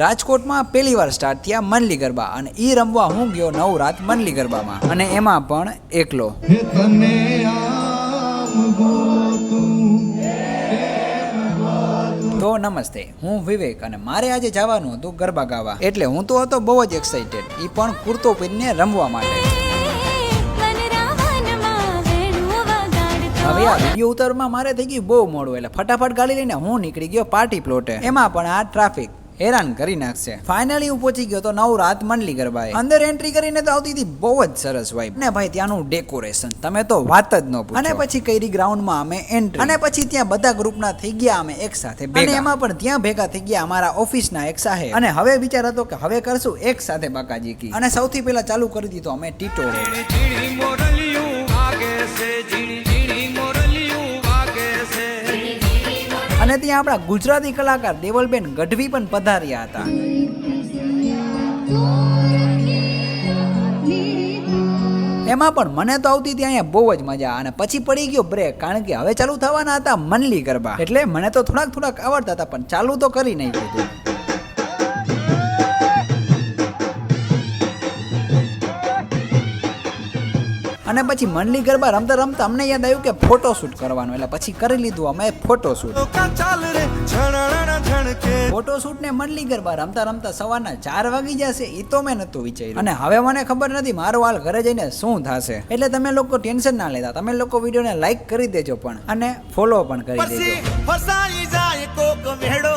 રાજકોટમાં પહેલી વાર સ્ટાર્ટ થયા મનલી ગરબા અને ઈ રમવા હું ગયો નવ રાત મનલી ગરબામાં. અને એમાં પણ એકલો. હે તને આમ ગોતું તો નમસ્તે હું વિવેક અને મારે આજે જવાનું હતું ગરબા ગાવા. એટલે હું તો હતો બહુ જ એક્સાઇટેડ એ પણ કુર્તો પહેરીને રમવા માટે. હવે આ વીડિયો ઉતારવામાં મારે થઈ ગયું બહુ મોડું. એટલે ફટાફટ ગાડી લઈને હું નીકળી ગયો પાર્ટી પ્લોટે. એમાં પણ આ ટ્રાફિક હેરાન કરી નાખશે. ફાઇનલી હું પહોંચી ગયો તો નવ રાત મંડલી ગરબાએ. અંદર એન્ટ્રી કરીને તો આવતી હતી બહુ જ સરસ વાઈબ ને ભાઈ ત્યાંનું ડેકોરેશન તમે તો વાત જ ન પૂછો. અને પછી કઈરી ગ્રાઉન્ડમાં અમે એન્ટ્રી અને પછી ત્યાં બધા ગ્રુપના થઈ ગયા અમે એક સાથે અને એમાં પણ ત્યાં ભેગા થઈ ગયા અમારા ઓફિસના એક સાહેબ. અને હવે વિચાર હતો કે હવે કરશું એક સાથે બાકાજી કી. અને સૌથી પહેલા ચાલુ કરી દીધો અમે ટીટો. અને ત્યાં આપણા ગુજરાતી કલાકાર દેવલબેન ગઢવી પણ પધાર્યા હતા. એમાં પણ મને તો આવતી ત્યાં અહીંયા બહુ જ મજા અને પછી પડી ગયો બ્રેક કારણ કે હવે ચાલુ થવાના હતા મનલી ગરબા. એટલે મને તો થોડાક થોડાક આવડતા હતા, પણ ચાલુ તો કરી નહીં દીધું અને પછી મનલી ગરબા રમતા રમતા અમને યાદ આવ્યું કે ફોટો શૂટ કરવાનું. એટલે પછી કરી લીધું અમે ફોટો શૂટ ફોટો શૂટ ને મંડલી ગરબા રમતા રમતા સવારના ચાર વાગી જશે એ તો મેં નતું વિચાર્યું. અને હવે મને ખબર નથી, મારો હાલ ઘરે જઈને શું થશે. એટલે તમે લોકો ટેન્શન ના લેતા, તમે લોકો વિડીયોને લાઈક કરી દેજો પણ અને ફોલો પણ કરી દેજો. ફસાઈ જાય કોક મેળો